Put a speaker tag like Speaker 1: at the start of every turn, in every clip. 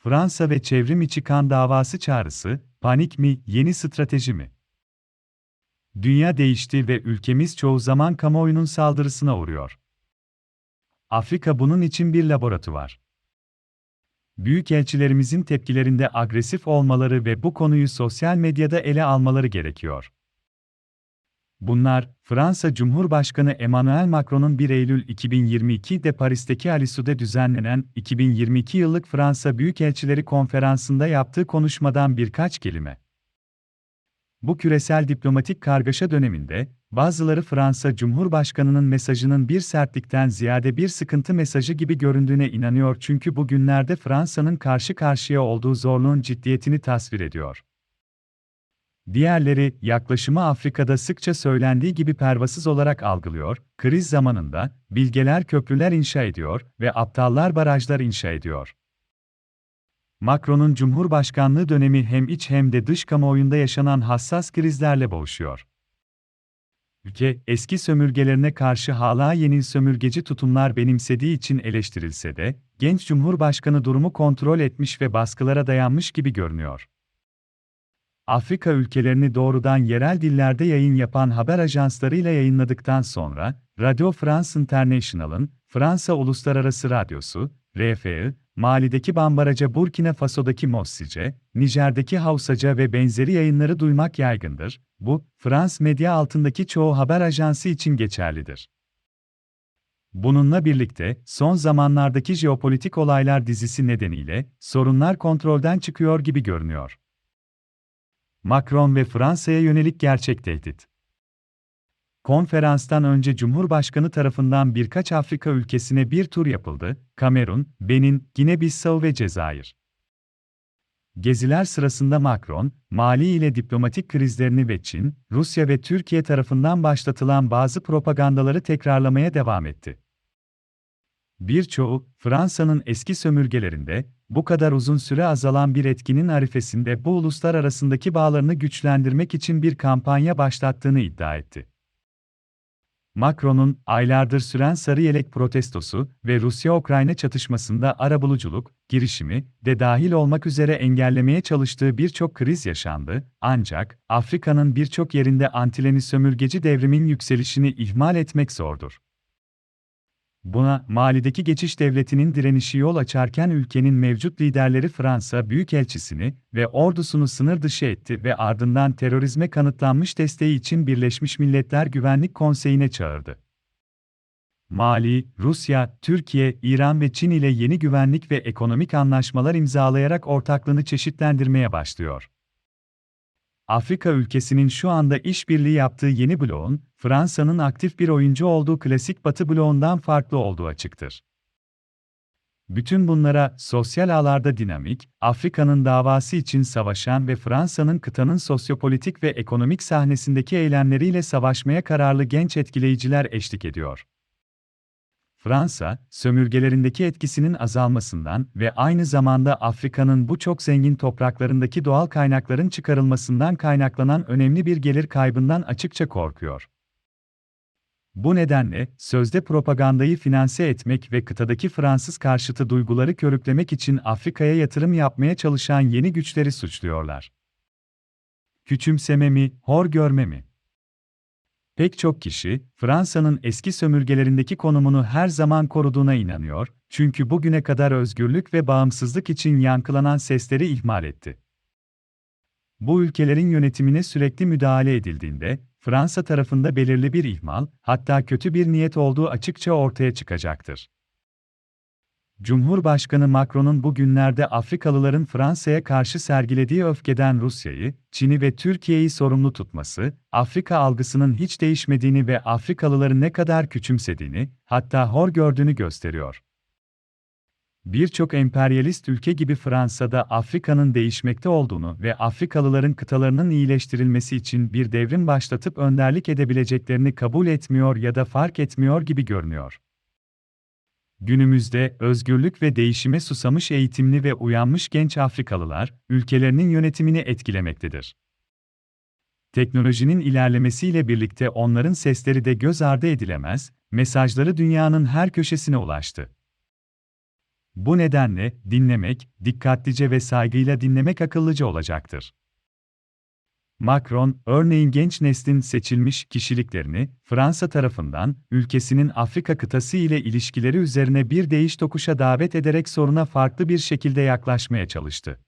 Speaker 1: Fransa ve çevrim içi kan davası çağrısı, panik mi, yeni strateji mi? Dünya değişti ve ülkemiz çoğu zaman kamuoyunun saldırısına uğruyor. Afrika bunun için bir laboratuvar. Büyükelçilerimizin tepkilerinde agresif olmaları ve bu konuyu sosyal medyada ele almaları gerekiyor. Bunlar, Fransa Cumhurbaşkanı Emmanuel Macron'un 1 Eylül 2022'de Paris'teki Alisu'da düzenlenen 2022 yıllık Fransa Büyükelçileri Konferansı'nda yaptığı konuşmadan birkaç kelime. Bu küresel diplomatik kargaşa döneminde, bazıları Fransa Cumhurbaşkanı'nın mesajının bir sertlikten ziyade bir sıkıntı mesajı gibi göründüğüne inanıyor çünkü bugünlerde Fransa'nın karşı karşıya olduğu zorluğun ciddiyetini tasvir ediyor. Diğerleri, yaklaşımı Afrika'da sıkça söylendiği gibi pervasız olarak algılıyor, kriz zamanında, bilgeler köprüler inşa ediyor ve aptallar barajlar inşa ediyor. Macron'un Cumhurbaşkanlığı dönemi hem iç hem de dış kamuoyunda yaşanan hassas krizlerle boğuşuyor. Ülke, eski sömürgelerine karşı hala yeni sömürgeci tutumlar benimsediği için eleştirilse de, genç Cumhurbaşkanı durumu kontrol etmiş ve baskılara dayanmış gibi görünüyor. Afrika ülkelerini doğrudan yerel dillerde yayın yapan haber ajanslarıyla yayınladıktan sonra, Radio France International'ın Fransa Uluslararası Radyosu, RFI, Mali'deki Bambaraca Burkina Faso'daki Mossice, Nijer'deki Hausaca ve benzeri yayınları duymak yaygındır. Bu, Frans medya altındaki çoğu haber ajansı için geçerlidir. Bununla birlikte, son zamanlardaki jeopolitik olaylar dizisi nedeniyle, sorunlar kontrolden çıkıyor gibi görünüyor. Macron ve Fransa'ya yönelik gerçek tehdit. Konferanstan önce Cumhurbaşkanı tarafından birkaç Afrika ülkesine bir tur yapıldı, Kamerun, Benin, Gine-Bissau ve Cezayir. Geziler sırasında Macron, Mali ile diplomatik krizlerini ve Çin, Rusya ve Türkiye tarafından başlatılan bazı propagandaları tekrarlamaya devam etti. Birçoğu, Fransa'nın eski sömürgelerinde, bu kadar uzun süre azalan bir etkinin arifesinde bu uluslar arasındaki bağlarını güçlendirmek için bir kampanya başlattığını iddia etti. Macron'un aylardır süren sarı yelek protestosu ve Rusya-Ukrayna çatışmasında arabuluculuk girişimi de dahil olmak üzere engellemeye çalıştığı birçok kriz yaşandı, ancak Afrika'nın birçok yerinde antileni sömürgeci devrimin yükselişini ihmal etmek zordur. Buna, Mali'deki geçiş devletinin direnişi yol açarken ülkenin mevcut liderleri Fransa Büyükelçisini ve ordusunu sınır dışı etti ve ardından terörizme kanıtlanmış desteği için Birleşmiş Milletler Güvenlik Konseyi'ne çağırdı. Mali, Rusya, Türkiye, İran ve Çin ile yeni güvenlik ve ekonomik anlaşmalar imzalayarak ortaklığını çeşitlendirmeye başlıyor. Afrika ülkesinin şu anda işbirliği yaptığı yeni bloğun, Fransa'nın aktif bir oyuncu olduğu klasik Batı bloğundan farklı olduğu açıktır. Bütün bunlara sosyal ağlarda dinamik, Afrika'nın davası için savaşan ve Fransa'nın kıtanın sosyopolitik ve ekonomik sahnesindeki eylemleriyle savaşmaya kararlı genç etkileyiciler eşlik ediyor. Fransa, sömürgelerindeki etkisinin azalmasından ve aynı zamanda Afrika'nın bu çok zengin topraklarındaki doğal kaynakların çıkarılmasından kaynaklanan önemli bir gelir kaybından açıkça korkuyor. Bu nedenle, sözde propagandayı finanse etmek ve kıtadaki Fransız karşıtı duyguları körüklemek için Afrika'ya yatırım yapmaya çalışan yeni güçleri suçluyorlar. Küçümseme mi, hor görme mi? Pek çok kişi, Fransa'nın eski sömürgelerindeki konumunu her zaman koruduğuna inanıyor, çünkü bugüne kadar özgürlük ve bağımsızlık için yankılanan sesleri ihmal etti. Bu ülkelerin yönetimine sürekli müdahale edildiğinde, Fransa tarafında belirli bir ihmal, hatta kötü bir niyet olduğu açıkça ortaya çıkacaktır. Cumhurbaşkanı Macron'un bugünlerde Afrikalıların Fransa'ya karşı sergilediği öfkeden Rusya'yı, Çin'i ve Türkiye'yi sorumlu tutması, Afrika algısının hiç değişmediğini ve Afrikalıları ne kadar küçümsediğini, hatta hor gördüğünü gösteriyor. Birçok emperyalist ülke gibi Fransa'da Afrika'nın değişmekte olduğunu ve Afrikalıların kıtalarının iyileştirilmesi için bir devrim başlatıp önderlik edebileceklerini kabul etmiyor ya da fark etmiyor gibi görünüyor. Günümüzde özgürlük ve değişime susamış eğitimli ve uyanmış genç Afrikalılar, ülkelerinin yönetimini etkilemektedir. Teknolojinin ilerlemesiyle birlikte onların sesleri de göz ardı edilemez, mesajları dünyanın her köşesine ulaştı. Bu nedenle dinlemek, dikkatlice ve saygıyla dinlemek akıllıca olacaktır. Macron, örneğin genç neslin seçilmiş kişiliklerini, Fransa tarafından, ülkesinin Afrika kıtası ile ilişkileri üzerine bir değiş tokuşa davet ederek soruna farklı bir şekilde yaklaşmaya çalıştı.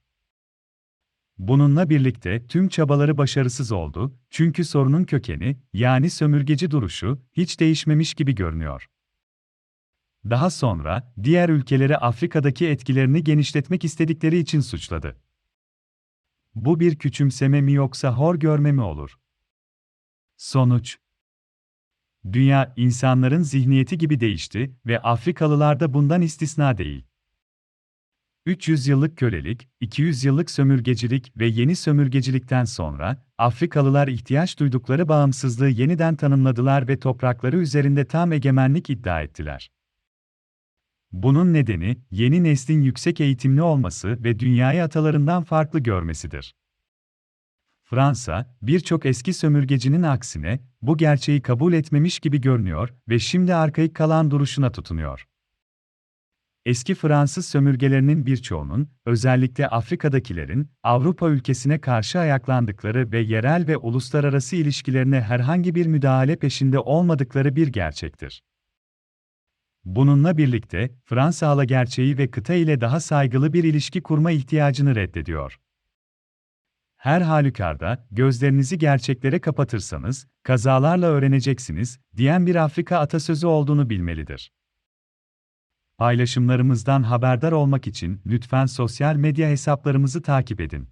Speaker 1: Bununla birlikte tüm çabaları başarısız oldu, çünkü sorunun kökeni, yani sömürgeci duruşu, hiç değişmemiş gibi görünüyor. Daha sonra, diğer ülkeleri Afrika'daki etkilerini genişletmek istedikleri için suçladı. Bu bir küçümseme mi yoksa hor görme mi olur? Sonuç Dünya, insanların zihniyeti gibi değişti ve Afrikalılar da bundan istisna değil. 300 yıllık kölelik, 200 yıllık sömürgecilik ve yeni sömürgecilikten sonra, Afrikalılar ihtiyaç duydukları bağımsızlığı yeniden tanımladılar ve toprakları üzerinde tam egemenlik iddia ettiler. Bunun nedeni, yeni neslin yüksek eğitimli olması ve dünyayı atalarından farklı görmesidir. Fransa, birçok eski sömürgecinin aksine, bu gerçeği kabul etmemiş gibi görünüyor ve şimdi arkaik kalan duruşuna tutunuyor. Eski Fransız sömürgelerinin birçoğunun, özellikle Afrika'dakilerin, Avrupa ülkesine karşı ayaklandıkları ve yerel ve uluslararası ilişkilerine herhangi bir müdahale peşinde olmadıkları bir gerçektir. Bununla birlikte, Fransa hala gerçeği ve kıta ile daha saygılı bir ilişki kurma ihtiyacını reddediyor. Her halükarda, gözlerinizi gerçeklere kapatırsanız, kazalarla öğreneceksiniz, diyen bir Afrika atasözü olduğunu bilmelidir. Paylaşımlarımızdan haberdar olmak için lütfen sosyal medya hesaplarımızı takip edin.